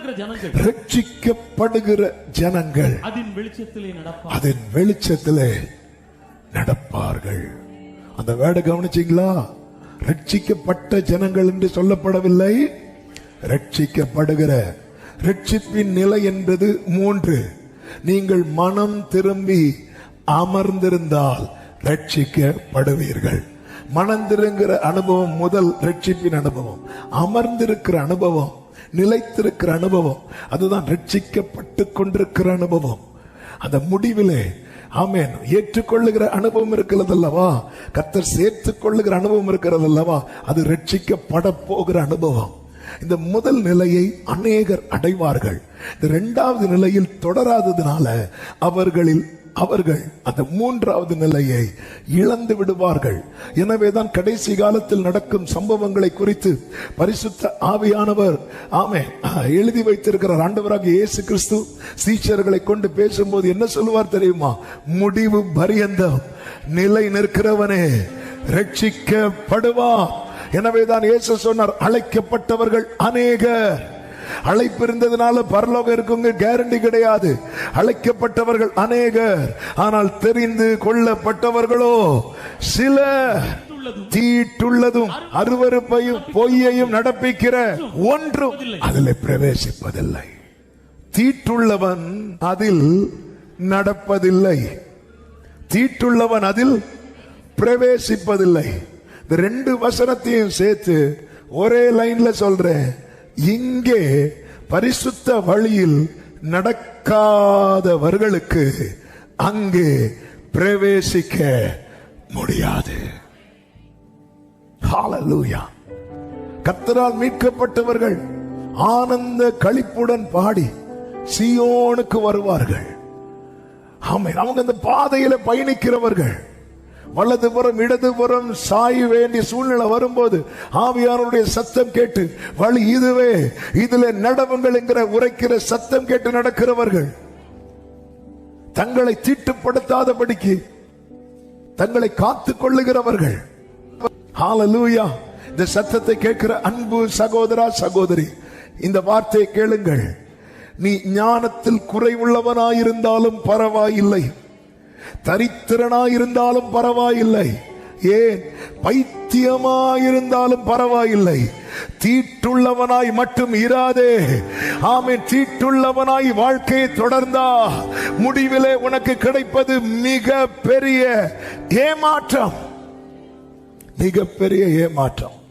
ரட்சிக்கப்படுகிற ஜனங்கள். ரட்சிக்கப்படுகிற ஜனங்கள். அதன் வெளிச்சத்திலே நடப்பார் அதன் வெளிச்சத்திலே நடப்பார்கள். அந்த வேர்டை கவனிச்சீங்களா? ரட்சிக்கப்பட்ட ஜனங்கள் என்று சொல்லப்படவில்லை. ரட்சிக்கப்படுகிற ரட்சிப்பின் நிலை என்பது மூன்று. நீங்கள் மனம் திரும்பி அமர்ந்திருந்தால் ரட்சிக்கப்படுவீர்கள். மனம் திருங்குற அனுபவம் முதல் ரட்சிப்பின் அனுபவம். அமர்ந்திருக்கிற அனுபவம் நிலைத்திருக்கிற அனுபவம். அதுதான் ரட்சிக்கப்பட்டு கொண்டிருக்கிற அனுபவம். அந்த முடிவிலே ஆமேன் ஏற்றுக்கொள்ளுகிற அனுபவம் இருக்கிறது அல்லவா கத்தர் சேர்த்து கொள்ளுகிற அனுபவம் இருக்கிறது அல்லவா அது ரட்சிக்கப்பட போகிற அனுபவம். இந்த முதல் நிலையை அநேகர் அடைவார்கள். இந்த இரண்டாவது நிலையில் தொடராததுனால அவர்களில் அவர்கள் அந்த மூன்றாவது நிலையை இழந்து விடுவார்கள். எனவேதான் கடைசி காலத்தில் நடக்கும் சம்பவங்களை குறித்து பரிசுத்த ஆவியானவர் ஆமே எழுதி வைத்திருக்கிறார். ஆண்டவராக இயேசு கிறிஸ்து சீச்சர்களை கொண்டு பேசும்போது என்ன சொல்லுவார் தெரியுமா? முடிவு பரியந்தம். நிலை நிற்கிறவனே ரட்சிக்கப்படுவான் எனவேதான் இயேசு சொன்னார் அழைக்கப்பட்டவர்கள் அநேகர். அழைப்பு இருந்ததுனால பரலோகம் இருக்குங்க கேரண்டி கிடையாது. அழைக்கப்பட்டவர்கள் அநேகர். ஆனால் தெரிந்து கொள்ளப்பட்டவர்களோ சில தீட்டுள்ளதும் அருவருப்பையும் பொய்யையும் நடப்பிக்கிற ஒன்றும் அதில் பிரவேசிப்பதில்லை. தீட்டுள்ளவன் அதில் நடப்பதில்லை. தீட்டுள்ளவன் அதில் பிரவேசிப்பதில்லை. இந்த ரெண்டு வசனத்தையும் சேர்த்து ஒரே லைன்ல சொல்றேன். இங்கே பரிசுத்த வழியில் நடக்காதவர்களுக்கு அங்கே பிரவேசிக்க முடியாது. கத்தரால் மீட்கப்பட்டவர்கள் ஆனந்த கழிப்புடன் பாடி சியோனுக்கு வருவார்கள். ஆமை அவங்க அந்த பாதையில பயணிக்கிறவர்கள். வலதுபுறம் இடதுபுறம் சாய வேண்டிய சூழ்நிலை வரும்போது ஆவியானவருடைய சத்தம் கேட்டு வழி இதுவே இதுல நடவுங்கள் என்கிற உரைக்கிற சத்தம் கேட்டு நடக்கிறவர்கள் தங்களை தீட்டுப்படுத்தாதபடிக்கு தங்களை காத்துக் கொள்ளுகிறவர்கள். ஹalleluya இந்த சத்தத்தை கேட்கிற அன்பு சகோதரா சகோதரி இந்த வார்த்தையை கேளுங்கள். நீ ஞானத்தில் குறைவுள்ளவனாயிருந்தாலும் பரவாயில்லை. தரித்திரனாயிருந்தாலும் பரவாயில்லை. ஏன்? பைத்தியமாயிருந்தாலும் பரவாயில்லை. தீட்டுள்ளவனாய் மட்டும் இராதே. ஆமை தீட்டுள்ளவனாய் வாழ்க்கையை தொடர்ந்தா முடிவிலே உனக்கு கிடைப்பது மிக பெரிய ஏமாற்றம். மிகப்பெரிய ஏமாற்றம்.